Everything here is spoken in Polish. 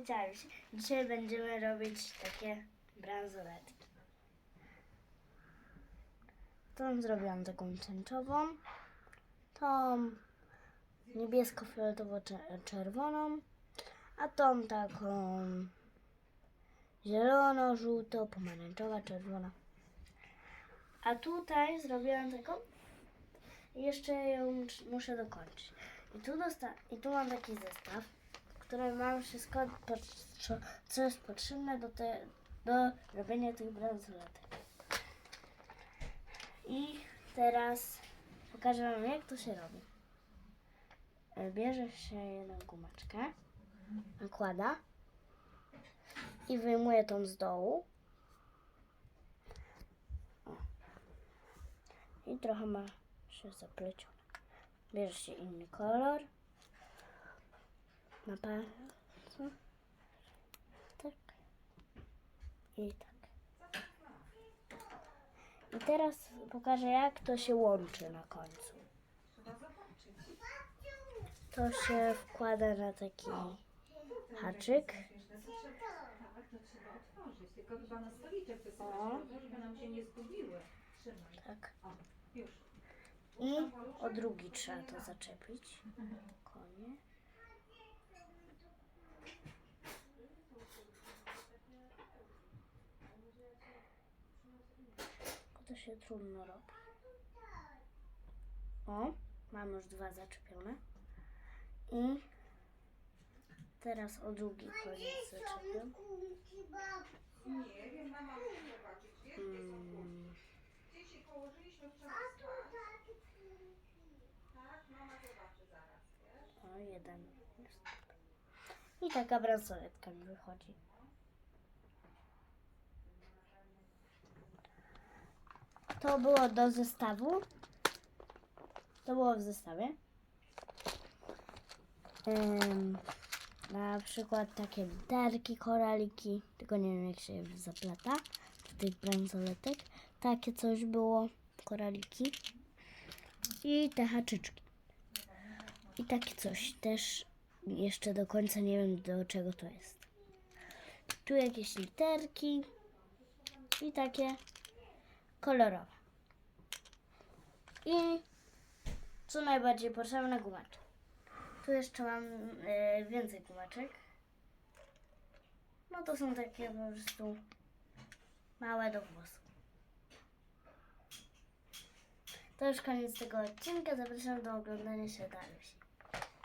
Cześć, Dzisiaj będziemy robić takie bransoletki. Tą zrobiłam taką tęczową, tą niebiesko-fioletowo-czerwoną, a tą taką zielono, żółto, pomarańczowa, czerwona. A tutaj zrobiłam taką jeszcze ją mus- muszę dokończyć. I tu, dosta- I tu mam taki zestaw, w którym mam wszystko, co jest potrzebne do, te- do robienia tych bransoletek. I teraz pokażę Wam, jak to się robi. E, Bierze się jedną gumeczkę, nakłada i wyjmuje tą z dołu. I trochę ma się zaplecione. Bierze się inny kolor. Na palcu. Tak. I tak. I teraz pokażę, jak to się łączy na końcu. To się wkłada na taki haczyk. O. Tak. I o drugi trzeba to zaczepić. Konie. To się trudno robi. O, mam już dwa zaczepione. I teraz o drugi koniec zaczepiam. Nie wiem, mama musi zobaczyć. Wiesz, Mm, gdzie się położyliśmy. Tak, mama zobaczy zaraz, wiesz? o, jeden jest. I taka bransoletka mi wychodzi. To było do zestawu. To było w zestawie. Na przykład takie literki, koraliki. Tylko nie wiem jak się zaplata. Do tych bransoletek. Takie coś było. Koraliki. I te haczyczki. I takie coś. Też jeszcze do końca nie wiem do czego to jest. Tu jakieś literki. I takie kolorowe. I co najbardziej potrzebne gumaczek. Tu jeszcze mam e, więcej gumaczek. No to są takie po prostu małe do włosów. To już koniec tego odcinka. Zapraszam do oglądania się dalej.